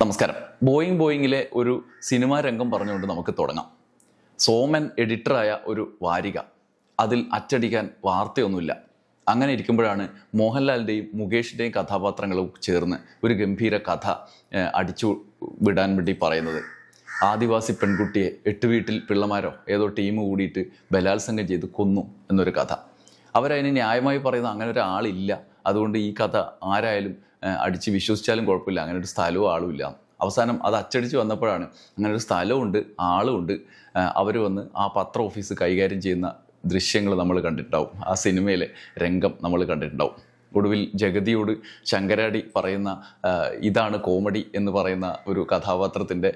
നമസ്കാരം. ബോയിങ് ബോയിങ്ങിലെ ഒരു സിനിമാ രംഗം പറഞ്ഞുകൊണ്ട് നമുക്ക് തുടങ്ങാം. സോമൻ എഡിറ്ററായ ഒരു വാരിക. അതിൽ അച്ചടിക്കാൻ വാർത്തയൊന്നുമില്ല. അങ്ങനെ ഇരിക്കുമ്പോഴാണ് മോഹൻലാലിന്റെയും മുകേഷിന്റെയും കഥാപാത്രങ്ങളും ചേർന്ന് ഒരു ഗംഭീര കഥ അടിച്ചു വിടാൻ വേണ്ടി പറയുന്നത്. ആദിവാസി പെൺകുട്ടിയെ എട്ട് വീട്ടിൽ പിള്ളമാരോ ഏതോ ടീം കൂടിയിട്ട് ബലാത്സംഗം ചെയ്ത് കൊന്നു എന്നൊരു കഥ. അവരതിന് ന്യായമായി പറയുന്ന അങ്ങനെ ഒരാളില്ല. അതുകൊണ്ട് ഈ കഥ ആരായാലും അടിച്ച് വിശ്വസിച്ചാലും കുഴപ്പമില്ല. അങ്ങനെ ഒരു സ്ഥലവും ആളുമില്ല. അവസാനം അത് അച്ചടിച്ച് വന്നപ്പോഴാണ് അങ്ങനെ ഒരു സ്ഥലമുണ്ട് ആളുമുണ്ട് അവർ വന്ന് ആ പത്ര ഓഫീസ് കൈകാര്യം ചെയ്യുന്ന ദൃശ്യങ്ങൾ നമ്മൾ കണ്ടിട്ടുണ്ടാവും. ആ സിനിമയിലെ രംഗം നമ്മൾ കണ്ടിട്ടുണ്ടാവും. ഒടുവിൽ ജഗതിയോട് ശങ്കരാടി പറയുന്ന ഇതാണ് കോമഡി എന്ന് പറയുന്ന ഒരു കഥാപാത്രത്തിന്റെ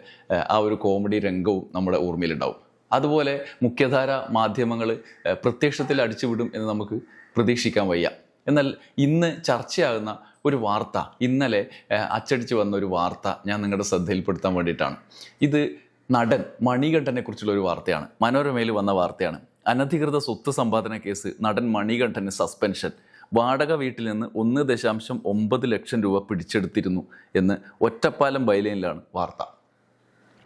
ആ, ഒരു കോമഡി രംഗവും നമ്മുടെ ഓർമ്മയിലുണ്ടാവും. അതുപോലെ മുഖ്യധാര മാധ്യമങ്ങൾ പ്രത്യക്ഷത്തിൽ അടിച്ചുവിടും എന്ന് നമുക്ക് പ്രതീക്ഷിക്കാൻ വയ്യ. എന്നാൽ ഇന്ന് ചർച്ചയാകുന്ന ഒരു വാർത്ത. ഇന്നലെ അച്ചടിച്ചു വന്ന ഒരു വാർത്ത ഞാൻ നിങ്ങളുടെ ശ്രദ്ധയിൽപ്പെടുത്താൻ വേണ്ടിയിട്ടാണ്. ഇത് നടൻ മണികണ്ഠനെ കുറിച്ചുള്ള ഒരു വാർത്തയാണ്. മനോരമയിൽ വന്ന വാർത്തയാണ്. അനധികൃത സ്വത്ത് സമ്പാദന കേസ് നടൻ മണികണ്ഠന് സസ്പെൻഷൻ. വാടക വീട്ടിൽ നിന്ന് ഒന്ന് ദശാംശം ഒമ്പത് ലക്ഷം രൂപ പിടിച്ചെടുത്തിരുന്നു എന്ന് ഒറ്റപ്പാലം ബൈലൈനിലാണ് വാർത്ത.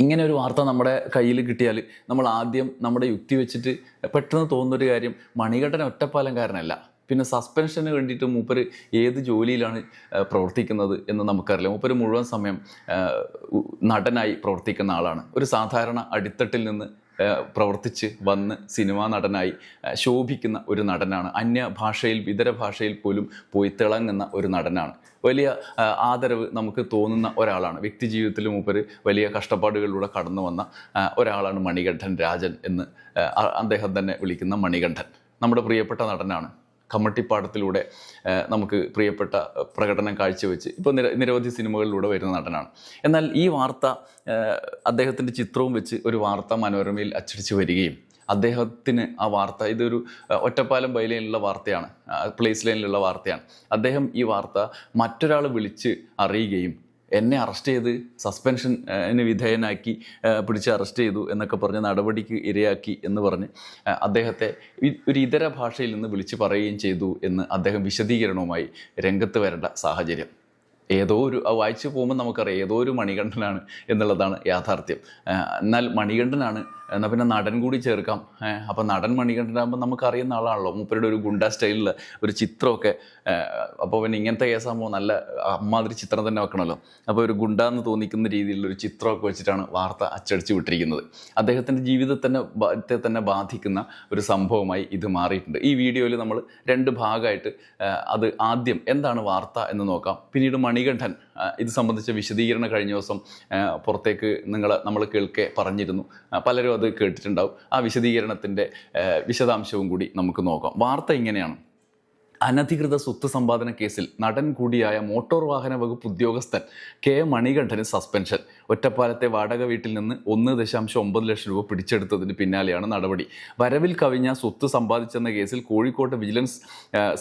ഇങ്ങനെ ഒരു വാർത്ത നമ്മുടെ കയ്യിൽ കിട്ടിയാൽ നമ്മൾ ആദ്യം നമ്മുടെ യുക്തി വെച്ചിട്ട് പെട്ടെന്ന് തോന്നുന്നൊരു കാര്യം മണികണ്ഠൻ ഒറ്റപ്പാലംകാരനല്ല. പിന്നെ സസ്പെൻഷന് വേണ്ടിയിട്ട് മൂപ്പർ ഏത് ജോലിയിലാണ് പ്രവർത്തിക്കുന്നത് എന്ന് നമുക്കറിയില്ല. മൂപ്പർ മുഴുവൻ സമയം നടനായി പ്രവർത്തിക്കുന്ന ആളാണ്. ഒരു സാധാരണ അടിത്തട്ടിൽ നിന്ന് പ്രവർത്തിച്ച് വന്ന് സിനിമാ നടനായി ശോഭിക്കുന്ന ഒരു നടനാണ്. അന്യ ഭാഷയിൽ ഇതര ഭാഷയിൽ പോലും പോയി തിളങ്ങുന്ന ഒരു നടനാണ്. വലിയ ആദരവ് നമുക്ക് തോന്നുന്ന ഒരാളാണ്. വ്യക്തി ജീവിതത്തിൽ മൂപ്പർ വലിയ കഷ്ടപ്പാടുകളിലൂടെ കടന്നു വന്ന ഒരാളാണ് മണികണ്ഠൻ രാജൻ എന്ന് അദ്ദേഹം തന്നെ വിളിക്കുന്ന മണികണ്ഠൻ. നമ്മുടെ പ്രിയപ്പെട്ട നടനാണ്. കമ്മട്ടിപ്പാടത്തിലൂടെ നമുക്ക് പ്രിയപ്പെട്ട പ്രകടനം കാഴ്ചവെച്ച് ഇപ്പോൾ നിര നിരവധി സിനിമകളിലൂടെ വരുന്ന നടനാണ്. എന്നാൽ ഈ വാർത്ത അദ്ദേഹത്തിന്റെ ചിത്രവും വെച്ച് ഒരു വാർത്ത മനോരമയിൽ അച്ചടിച്ച് വരികയും അദ്ദേഹത്തിന് ആ വാർത്ത ഇതൊരു ഒറ്റപ്പാലം ബൈലൈനിലുള്ള വാർത്തയാണ് പ്ലേസ് ലൈനിലുള്ള വാർത്തയാണ്. അദ്ദേഹം ഈ വാർത്ത മറ്റൊരാൾ വിളിച്ച് അറിയുകയും എന്നെ അറസ്റ്റ് ചെയ്ത് സസ്പെൻഷന് വിധേയനാക്കി പിടിച്ച് അറസ്റ്റ് ചെയ്തു എന്നൊക്കെ പറഞ്ഞ് നടപടിക്ക് ഇരയാക്കി എന്ന് പറഞ്ഞ് അദ്ദേഹത്തെ ഒരു ഇതര ഭാഷയിൽ നിന്ന് വിളിച്ച് പറയുകയും ചെയ്തു എന്ന് അദ്ദേഹം വിശദീകരണവുമായി രംഗത്ത് വരേണ്ട സാഹചര്യം. ഏതോ ഒരു വായിച്ചു പോകുമ്പോൾ നമുക്കറിയാം ഏതോ ഒരു മണികണ്ഠനാണ് എന്നുള്ളതാണ് യാഥാർത്ഥ്യം. എന്നാൽ മണികണ്ഠനാണ് എന്നാൽ പിന്നെ നടൻ കൂടി ചേർക്കാം. അപ്പം നടൻ മണികണ്ഠനാകുമ്പോൾ നമുക്ക് അറിയുന്ന ആളാണല്ലോ. മൂപ്പരുടെ ഒരു ഗുണ്ട സ്റ്റൈലിൽ ഒരു ചിത്രമൊക്കെ അപ്പോൾ പിന്നെ ഇങ്ങനത്തെ കേസാകുമ്പോൾ നല്ല അമ്മാതിരി ചിത്രം തന്നെ വെക്കണമല്ലോ. അപ്പോൾ ഒരു ഗുണ്ട എന്ന് തോന്നിക്കുന്ന രീതിയിലുള്ള ഒരു ചിത്രമൊക്കെ വെച്ചിട്ടാണ് വാർത്ത അച്ചടിച്ച് വിട്ടിരിക്കുന്നത്. അദ്ദേഹത്തിന്റെ ജീവിതത്തിനെ ബാ- തന്നെ ബാധിക്കുന്ന ഒരു സംഭവമായി ഇത് മാറിയിട്ടുണ്ട്. ഈ വീഡിയോയിൽ നമ്മൾ രണ്ട് ഭാഗമായിട്ട് അത് ആദ്യം എന്താണ് വാർത്ത എന്ന് നോക്കാം. പിന്നീട് മണികണ്ഠൻ ഇത് സംബന്ധിച്ച വിശദീകരണം കഴിഞ്ഞ ദിവസം പുറത്തേക്ക് നിങ്ങൾ നമ്മൾ കേൾക്കെ പറഞ്ഞിരുന്നു. പലരും അത് കേട്ടിട്ടുണ്ടാവും. ആ വിശദീകരണത്തിന്റെ വിശദാംശവും കൂടി നമുക്ക് നോക്കാം. വാർത്ത ഇങ്ങനെയാണ്. അനധികൃത സ്വത്ത് സമ്പാദന കേസിൽ നടൻ കൂടിയായ മോട്ടോർ വാഹന വകുപ്പ് ഉദ്യോഗസ്ഥൻ കെ മണികണ്ഠന് സസ്പെൻഷൻ. ഒറ്റപ്പാലത്തെ വാടക വീട്ടിൽ നിന്ന് ഒന്ന് ദശാംശം ഒമ്പത് ലക്ഷം രൂപ പിടിച്ചെടുത്തതിന് പിന്നാലെയാണ് നടപടി. വരവിൽ കവിഞ്ഞ സ്വത്ത് സമ്പാദിച്ചെന്ന കേസിൽ കോഴിക്കോട്ട് vigilance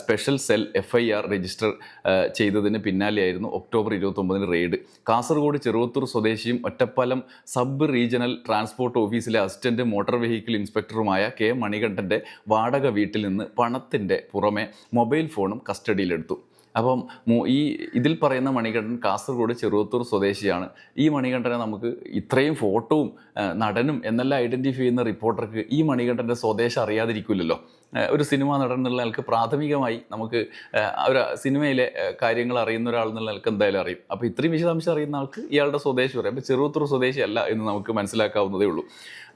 special cell F I R register ചെയ്തതിന് പിന്നാലെയായിരുന്നു ഒക്ടോബർ ഇരുപത്തൊമ്പതിന് റെയ്ഡ്. കാസർഗോഡ് ചെറുവത്തൂർ സ്വദേശിയും ഒറ്റപ്പാലം സബ് റീജിയണൽ ട്രാൻസ്പോർട്ട് ഓഫീസിലെ അസിസ്റ്റന്റ് മോട്ടോർ വെഹിക്കിൾ ഇൻസ്പെക്ടറുമായ കെ മണികണ്ഠന്റെ വാടക വീട്ടിൽ നിന്ന് പണത്തിന്റെ പുറമെ മൊബൈൽ ഫോണും കസ്റ്റഡിയിലെടുത്തു. അപ്പം ഈ ഇതിൽ പറയുന്ന മണികണ്ഠൻ കാസർഗോഡ് ചെറുവത്തൂർ സ്വദേശിയാണ്. ഈ മണികണ്ഠനെ നമുക്ക് ഇത്രയും ഫോട്ടോവും നടനും എന്നെല്ലാം ഐഡന്റിഫൈ ചെയ്യുന്ന റിപ്പോർട്ടർക്ക് ഈ മണികണ്ഠന്റെ സ്വദേശം അറിയാതിരിക്കില്ലല്ലോ ഒരു സിനിമ നടൻ എന്നുള്ള നിലയ്ക്ക് പ്രാഥമികമായി നമുക്ക് ഒരു സിനിമയിലെ കാര്യങ്ങൾ അറിയുന്ന ഒരാൾ എന്നുള്ള നിലയ്ക്ക് എന്തായാലും അറിയും. അപ്പോൾ ഇത്രയും വിശദാംശം അറിയുന്ന ആൾക്ക് ഇയാളുടെ സ്വദേശം അറിയാം അപ്പോൾ ചെറുത്തൂർ സ്വദേശി അല്ല എന്ന് നമുക്ക് മനസ്സിലാക്കാവുന്നതേ ഉള്ളൂ.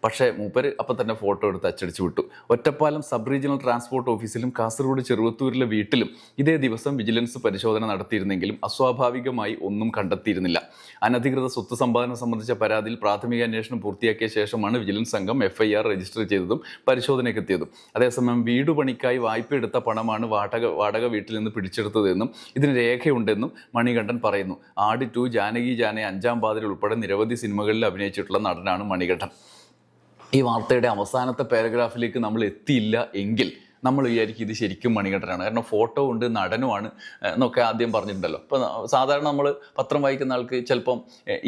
പക്ഷേ മൂപ്പര് അപ്പം തന്നെ ഫോട്ടോ എടുത്ത് അച്ചടിച്ചു വിട്ടു. ഒറ്റപ്പാലം സബ് റീജിയണൽ ട്രാൻസ്പോർട്ട് ഓഫീസിലും കാസർഗോഡ് ചെറുവത്തൂരിലെ വീട്ടിലും ഇതേ ദിവസം വിജിലൻസ് പരിശോധന നടത്തിയിരുന്നെങ്കിലും അസ്വാഭാവികമായി ഒന്നും കണ്ടെത്തിയിരുന്നില്ല. അനധികൃത സ്വത്ത് സമ്പാദനം സംബന്ധിച്ച പരാതിയിൽ പ്രാഥമിക അന്വേഷണം പൂർത്തിയാക്കിയ ശേഷമാണ് വിജിലൻസ് സംഘം എഫ്ഐആർ രജിസ്റ്റർ ചെയ്തതും പരിശോധനയ്ക്ക് എത്തിയതും അതേസമയം വീട് പണിക്കായി വായ്പ എടുത്ത പണമാണ് വാടക വാടക വീട്ടിൽ നിന്ന് പിടിച്ചെടുത്തതെന്നും ഇതിന് രേഖയുണ്ടെന്നും മണികണ്ഠൻ പറയുന്നു. ആടി ടു ജാനകി ജാനെ അഞ്ചാം പാതിരി ഉൾപ്പെടെ നിരവധി സിനിമകളിൽ അഭിനയിച്ചിട്ടുള്ള നടനാണ് മണികണ്ഠൻ. ഈ വാർത്തയുടെ അവസാനത്തെ പാരഗ്രാഫിലേക്ക് നമ്മൾ എത്തിയില്ല എങ്കിൽ നമ്മൾ വിചാരിക്കും ഇത് ശരിക്കും മണികണ്ഠനാണ്. കാരണം ഫോട്ടോ ഉണ്ട് നടനുമാണ് എന്നൊക്കെ ആദ്യം പറഞ്ഞിട്ടുണ്ടല്ലോ. അപ്പോൾ സാധാരണ നമ്മൾ പത്രം വായിക്കുന്ന ആൾക്ക് ചിലപ്പം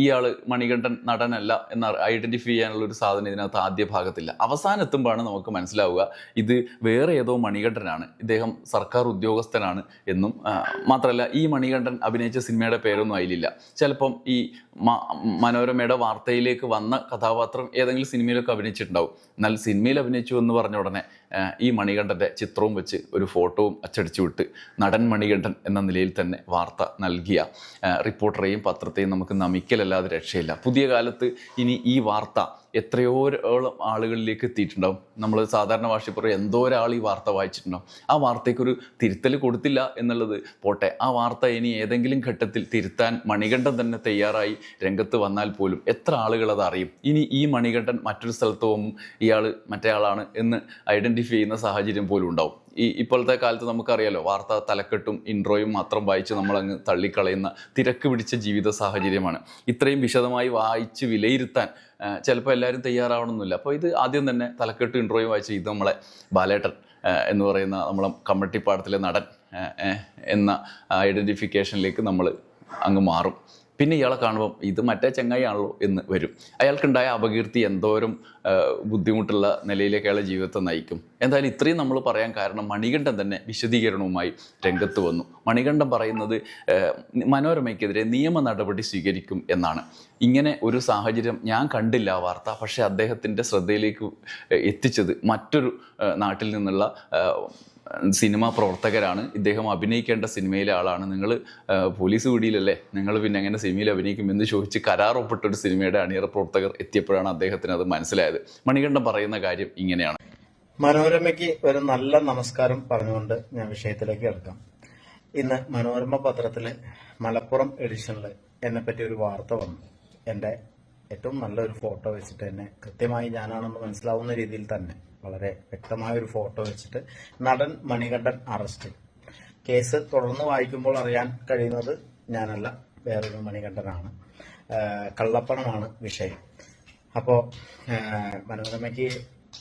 ഇയാൾ മണികണ്ഠൻ നടനല്ല എന്ന് ഐഡന്റിഫൈ ചെയ്യാനുള്ള ഒരു സാധനം ഇതിനകത്ത് ആദ്യ ഭാഗത്തില്ല. അവസാനം എത്തുമ്പോഴാണ് നമുക്ക് മനസ്സിലാവുക ഇത് വേറെ ഏതോ മണികണ്ഠനാണ് ഇദ്ദേഹം സർക്കാർ ഉദ്യോഗസ്ഥനാണ് എന്നും മാത്രമല്ല ഈ മണികണ്ഠൻ അഭിനയിച്ച സിനിമയുടെ പേരൊന്നും അതിലില്ല. ചിലപ്പം ഈ മനോരമയുടെ വാർത്തയിലേക്ക് വന്ന കഥാപാത്രം ഏതെങ്കിലും സിനിമയിലൊക്കെ അഭിനയിച്ചിട്ടുണ്ടാവും. എന്നാൽ സിനിമയിൽ അഭിനയിച്ചു എന്ന് പറഞ്ഞ ഉടനെ ഈ മണികണ്ഠന്റെ ചിത്രവും വെച്ച് ഒരു ഫോട്ടോവും അച്ചടിച്ചു വിട്ട് നടൻ മണികണ്ഠൻ എന്ന നിലയിൽ തന്നെ വാർത്ത നൽകിയ റിപ്പോർട്ടറേയും പത്രത്തെയും നമുക്ക് നമിക്കലല്ലാതെ രക്ഷയില്ല. പുതിയ കാലത്ത് ഇനി ഈ വാർത്ത എത്രയോളം ആളുകളിലേക്ക് എത്തിയിട്ടുണ്ടാവും. നമ്മൾ സാധാരണ ഭാഷയിൽ പറയും എന്തോ ഒരാൾ ഈ വാർത്ത വായിച്ചിട്ടുണ്ടാവും. ആ വാർത്തയ്ക്കൊരു തിരുത്തൽ കൊടുത്തില്ല എന്നുള്ളത് പോട്ടെ. ആ വാർത്ത ഇനി ഏതെങ്കിലും ഘട്ടത്തിൽ തിരുത്താൻ മണികണ്ഠൻ തന്നെ തയ്യാറായി രംഗത്ത് വന്നാൽ പോലും എത്ര ആളുകൾ അത് അറിയും? ഇനി ഈ മണികണ്ഠൻ മറ്റൊരു സ്ഥലത്ത് പോകും ഇയാൾ മറ്റേ ആളാണ് എന്ന് ഐഡന്റിഫൈ ചെയ്യുന്ന സാഹചര്യം പോലും ഉണ്ടാവും. ഈ ഇപ്പോഴത്തെ കാലത്ത് നമുക്കറിയാലോ വാർത്ത തലക്കെട്ടും ഇൻട്രോയും മാത്രം വായിച്ച് നമ്മളങ്ങ് തള്ളിക്കളയുന്ന തിരക്ക് പിടിച്ച ജീവിത സാഹചര്യമാണ്. ഇത്രയും വിശദമായി വായിച്ച് വിലയിരുത്താൻ ചിലപ്പോൾ എല്ലാവരും തയ്യാറാവണമെന്നില്ല. അപ്പോൾ ഇത് ആദ്യം തന്നെ തലക്കെട്ട് ഇൻട്രോയും വായിച്ച് ഇത് നമ്മളെ ബാലേട്ടൻ എന്ന് പറയുന്ന നമ്മളെ കമ്മട്ടിപ്പാടത്തിലെ നടൻ എന്ന ഐഡന്റിഫിക്കേഷനിലേക്ക് നമ്മൾ അങ്ങ് മാറും. പിന്നെ ഇയാളെ കാണുമ്പം ഇത് മറ്റേ ചങ്ങായിയാണല്ലോ എന്ന് വരും. അയാൾക്കുണ്ടായ അപകീർത്തി എന്തോരം ബുദ്ധിമുട്ടുള്ള നിലയിലേക്ക് അയാളെ ജീവിതത്തെ നയിക്കും. എന്തായാലും ഇത്രയും നമ്മൾ പറയാൻ കാരണം മണികണ്ഠൻ തന്നെ വിശദീകരണവുമായി രംഗത്ത് വന്നു. മണികണ്ഠൻ പറയുന്നത് മനോരമയ്ക്കെതിരെ നിയമ നടപടി സ്വീകരിക്കും എന്നാണ്. ഇങ്ങനെ ഒരു സാഹചര്യം ഞാൻ കണ്ടില്ല ആ വാർത്ത. പക്ഷേ അദ്ദേഹത്തിന്റെ ശ്രദ്ധയിലേക്ക് എത്തിച്ചത് മറ്റൊരു നാട്ടിൽ നിന്നുള്ള സിനിമ പ്രവർത്തകരാണ്. ഇദ്ദേഹം അഭിനയിക്കേണ്ട സിനിമയിലെ ആളാണ്. നിങ്ങൾ പോലീസ് പിടിയിലല്ലേ? നിങ്ങൾ പിന്നെ എങ്ങനെ സിനിമയിൽ അഭിനയിക്കുമെന്ന് ചോദിച്ച് കരാർ ഒപ്പിട്ടൊരു സിനിമയുടെ അണിയറ പ്രവർത്തകർ എത്തിയപ്പോഴാണ് അദ്ദേഹത്തിന് അത് മനസ്സിലായത്. മണികണ്ഠം പറയുന്ന കാര്യം ഇങ്ങനെയാണ്. മനോരമയ്ക്ക് ഒരു നല്ല നമസ്കാരം പറഞ്ഞുകൊണ്ട് ഞാൻ വിഷയത്തിലേക്ക് കിടക്കാം. ഇന്ന് മനോരമ പത്രത്തിലെ മലപ്പുറം എഡിഷനിൽ എന്നെ പറ്റി ഒരു വാർത്ത വന്നു. എന്റെ ഏറ്റവും നല്ലൊരു ഫോട്ടോ വെച്ചിട്ട് തന്നെ കൃത്യമായി ഞാനാണെന്ന് മനസ്സിലാവുന്ന രീതിയിൽ തന്നെ വളരെ വ്യക്തമായ ഒരു ഫോട്ടോ വെച്ചിട്ട് നടൻ മണികണ്ഠൻ അറസ്റ്റ് കേസ് തുടർന്ന് വായിക്കുമ്പോൾ അറിയാൻ കഴിയുന്നത് ഞാനല്ല വേറൊരു മണികണ്ഠനാണ്. കള്ളപ്പണമാണ് വിഷയം. അപ്പോൾ മനോരമയ്ക്ക്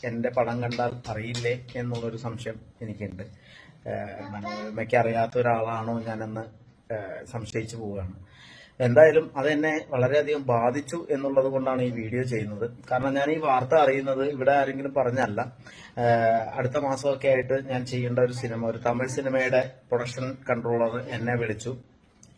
എന്റെ പടം കണ്ടാൽ അറിയില്ലേ എന്നുള്ളൊരു സംശയം എനിക്കുണ്ട്. മനോരമയ്ക്ക് അറിയാത്ത ഒരാളാണോ ഞാനെന്ന് സംശയിച്ചു പോവുകയാണ്. എന്തായാലും അതെന്നെ വളരെയധികം ബാധിച്ചു എന്നുള്ളത് കൊണ്ടാണ് ഈ വീഡിയോ ചെയ്യുന്നത്. കാരണം ഞാൻ ഈ വാർത്ത അറിയുന്നത് ഇവിടെ ആരെങ്കിലും പറഞ്ഞല്ല. അടുത്ത മാസമൊക്കെ ആയിട്ട് ഞാൻ ചെയ്യേണ്ട ഒരു സിനിമ ഒരു തമിഴ് സിനിമയുടെ പ്രൊഡക്ഷൻ കൺട്രോളർ എന്നെ വിളിച്ചു.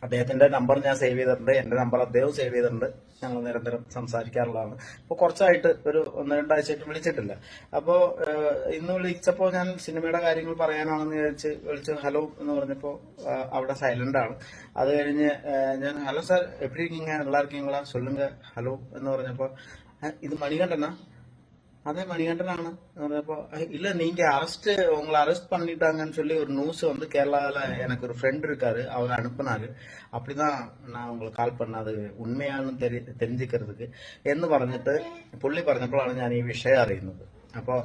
അദ്ദേഹത്തിന്റെ നമ്പർ ഞാൻ സേവ് ചെയ്തിട്ടുണ്ട്. എന്റെ നമ്പർ അദ്ദേഹം സേവ് ചെയ്തിട്ടുണ്ട്. ഞങ്ങൾ നിരന്തരം സംസാരിക്കാറുള്ളതാണ്. അപ്പോൾ കുറച്ചായിട്ട് ഒരു ഒന്ന് രണ്ടാഴ്ചയായിട്ട് വിളിച്ചിട്ടില്ല. അപ്പോൾ ഇന്ന് വിളിച്ചപ്പോൾ ഞാൻ സിനിമയുടെ കാര്യങ്ങൾ പറയാനാണെന്ന് വിചാരിച്ച് വിളിച്ച് ഹലോ എന്ന് പറഞ്ഞപ്പോൾ അവിടെ സൈലന്റ് ആണ്. അത് കഴിഞ്ഞ് ഞാൻ ഹലോ സാർ എപ്പിടിരിക്കീങ്ക എല്ലാവർക്കും ഹലോ എന്ന് പറഞ്ഞപ്പോൾ ഇത് മണികണ്ഠനാ? அதே மணிகண்டனான அப்போ இல்ல நீங்க அரெஸ்ட் உங்களை அரெஸ்ட் பண்ணிட்டாங்கன்னு சொல்லி ஒரு நியூஸ் வந்து கேரளால எனக்கு ஒரு ஃப்ரெண்ட் இருக்காரு அவர் அனுப்புனாரு அப்படிதான் நான் உங்களுக்கு கால் பண்ணது ഉണ്മയാണെന്ന് തെരി தெரிஞ்சுக்கிறதுக்கு എന്ന് പറഞ്ഞിട്ട് പുള്ളി പറഞ്ഞപ്പോഴാണ് ഞാൻ ഈ വിഷയം അറിയുന്നത് അപ്പോ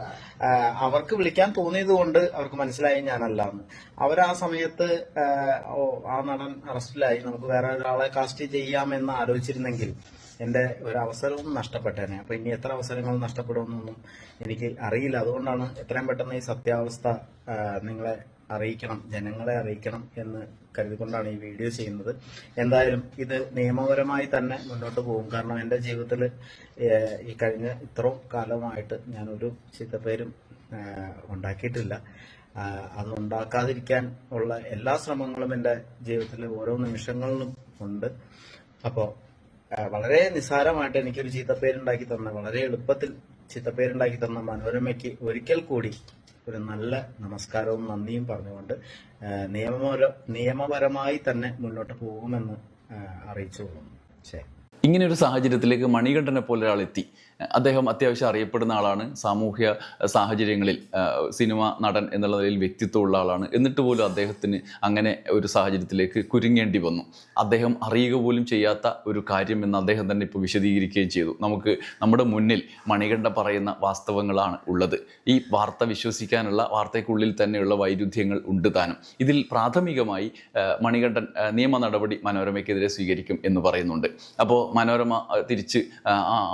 ആ, അവർക്ക് വിളിക്കാൻ തോന്നിയത് കൊണ്ട് അവർക്ക് മനസ്സിലായി ഞാനല്ല എന്ന് അവർ ആ സമയത്ത് ആ, ഓ ആ നടൻ അറസ്റ്റിലായി നമുക്ക് വേറെ ഒരാളെ കാസ്റ്റ് ചെയ്യാമെന്ന് ആലോചിച്ചിരുന്നെങ്കിൽ എന്റെ ഒരു അവസരവും നഷ്ടപ്പെട്ടേനെ. അപ്പോൾ ഇനി എത്ര അവസരങ്ങൾ നഷ്ടപ്പെടുമെന്നൊന്നും എനിക്ക് അറിയില്ല. അതുകൊണ്ടാണ് എത്രയും പെട്ടെന്ന് ഈ സത്യാവസ്ഥ നിങ്ങളെ അറിയിക്കണം ജനങ്ങളെ അറിയിക്കണം എന്ന് കരുതിക്കൊണ്ടാണ് ഈ വീഡിയോ ചെയ്യുന്നത്. എന്തായാലും ഇത് നിയമപരമായി തന്നെ മുന്നോട്ട് പോകും. കാരണം എന്റെ ജീവിതത്തിൽ ഈ കഴിഞ്ഞ ഇത്രയും കാലമായിട്ട് ഞാനൊരു ചീത്തപ്പേരും ഉണ്ടാക്കിയിട്ടില്ല. അത് ഉണ്ടാക്കാതിരിക്കാൻ ഉള്ള എല്ലാ ശ്രമങ്ങളും എന്റെ ജീവിതത്തിൽ ഓരോ നിമിഷങ്ങളിലും ഉണ്ട്. അപ്പോ ആ, വളരെ നിസ്സാരമായിട്ട് എനിക്കൊരു ചീത്തപ്പേരുണ്ടാക്കി തന്ന വളരെ എളുപ്പത്തിൽ ചീത്തപ്പേരുണ്ടാക്കി തന്ന മനോരമയ്ക്ക് ഒരിക്കൽ കൂടി ഒരു നല്ല നമസ്കാരവും നന്ദിയും പറഞ്ഞുകൊണ്ട് നിയമപര നിയമപരമായി തന്നെ മുന്നോട്ട് പോകുമെന്ന് അറിയിച്ചു കൊള്ളുന്നു. ശരി. ഇങ്ങനെ ഒരു സാഹചര്യത്തിലേക്ക് മണികണ്ഠനെ പോലെ ഒരാൾ എത്തി അദ്ദേഹം അത്യാവശ്യം അറിയപ്പെടുന്ന ആളാണ്. സാമൂഹ്യ സാഹചര്യങ്ങളിൽ സിനിമ നടൻ എന്നുള്ള നിലയിൽ വ്യക്തിത്വമുള്ള ആളാണ്. എന്നിട്ട് പോലും അദ്ദേഹത്തിന് അങ്ങനെ ഒരു സാഹചര്യത്തിലേക്ക് കുരുങ്ങേണ്ടി വന്നു. അദ്ദേഹം അറിയുക പോലും ചെയ്യാത്ത ഒരു കാര്യം എന്ന് അദ്ദേഹം തന്നെ ഇപ്പോൾ വിശദീകരിക്കുകയും ചെയ്തു. നമുക്ക് നമ്മുടെ മുന്നിൽ മണികണ്ഠ പറയുന്ന വാസ്തവങ്ങളാണ് ഉള്ളത്. ഈ വാർത്ത വിശ്വസിക്കാനുള്ള വാർത്തയ്ക്കുള്ളിൽ തന്നെയുള്ള വൈരുദ്ധ്യങ്ങൾ ഉണ്ട് താനും. ഇതിൽ പ്രാഥമികമായി മണികണ്ഠൻ നിയമ നടപടി മനോരമയ്ക്കെതിരെ സ്വീകരിക്കും എന്ന് പറയുന്നുണ്ട്. അപ്പോൾ മനോരമ തിരിച്ച്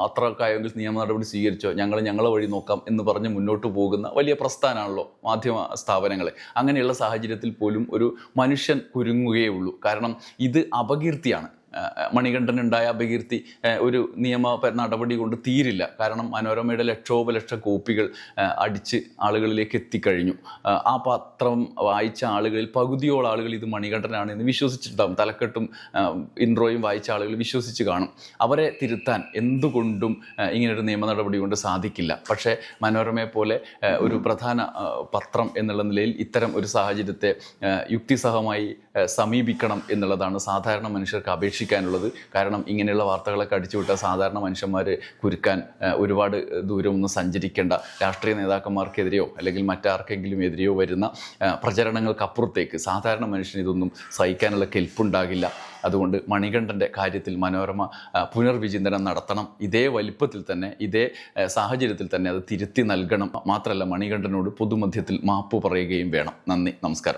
അത്രക്കായെങ്കിൽ നിയമ നടപടി സ്വീകരിച്ചോ? ഞങ്ങൾ ഞങ്ങളെ വഴി നോക്കാം എന്ന് പറഞ്ഞ് മുന്നോട്ട് പോകുന്ന വലിയ പ്രസ്ഥാനമാണല്ലോ മാധ്യമ സ്ഥാപനങ്ങൾ അങ്ങനെയുള്ള സാഹചര്യത്തിൽ പോലും ഒരു മനുഷ്യൻ കുരുങ്ങുകയേ ഉള്ളൂ. കാരണം ഇത് അപകീർത്തിയാണ്. മണികണ്ഠനുണ്ടായ അപകീർത്തി ഒരു നിയമ നടപടി കൊണ്ട് തീരില്ല. കാരണം മനോരമയുടെ ലക്ഷോപലക്ഷം കോപ്പികൾ അടിച്ച് ആളുകളിലേക്ക് എത്തിക്കഴിഞ്ഞു. ആ, പത്രം വായിച്ച ആളുകളിൽ പകുതിയോളം ആളുകൾ ഇത് മണികണ്ഠനാണ് എന്ന് വിശ്വസിച്ചിട്ടുണ്ടാകും തലക്കെട്ടും ഇൻട്രോയും വായിച്ച ആളുകൾ വിശ്വസിച്ച് കാണും. അവരെ തിരുത്താൻ എന്തുകൊണ്ടും ഇങ്ങനൊരു നിയമ നടപടി കൊണ്ട് സാധിക്കില്ല. പക്ഷേ മനോരമയെ പോലെ ഒരു പ്രധാന പത്രം എന്നുള്ള നിലയിൽ ഇത്തരം ഒരു സാഹചര്യത്തെ യുക്തിസഹമായി സമീപിക്കണം എന്നുള്ളതാണ് സാധാരണ മനുഷ്യർക്ക് അപേക്ഷിക്കാനുള്ളത്. കാരണം ഇങ്ങനെയുള്ള വാർത്തകളൊക്കെ അടിച്ചുവിട്ട സാധാരണ മനുഷ്യന്മാർ കുരുക്കാൻ ഒരുപാട് ദൂരമൊന്നും സഞ്ചരിക്കേണ്ട രാഷ്ട്രീയ നേതാക്കന്മാർക്കെതിരെയോ അല്ലെങ്കിൽ മറ്റാർക്കെങ്കിലും എതിരെയോ വരുന്ന പ്രചരണങ്ങൾക്കപ്പുറത്തേക്ക് സാധാരണ മനുഷ്യൻ ഇതൊന്നും സഹിക്കാനുള്ള കെൽപ്പുണ്ടാകില്ല. അതുകൊണ്ട് മണികണ്ഠന്റെ കാര്യത്തിൽ മനോരമ പുനർവിചിന്തനം നടത്തണം. ഇതേ വലിപ്പത്തിൽ തന്നെ ഇതേ സാഹചര്യത്തിൽ തന്നെ അത് തിരുത്തി നൽകണം. മാത്രമല്ല മണികണ്ഠനോട് പൊതുമധ്യത്തിൽ മാപ്പ് പറയുകയും വേണം. നന്ദി. നമസ്കാരം.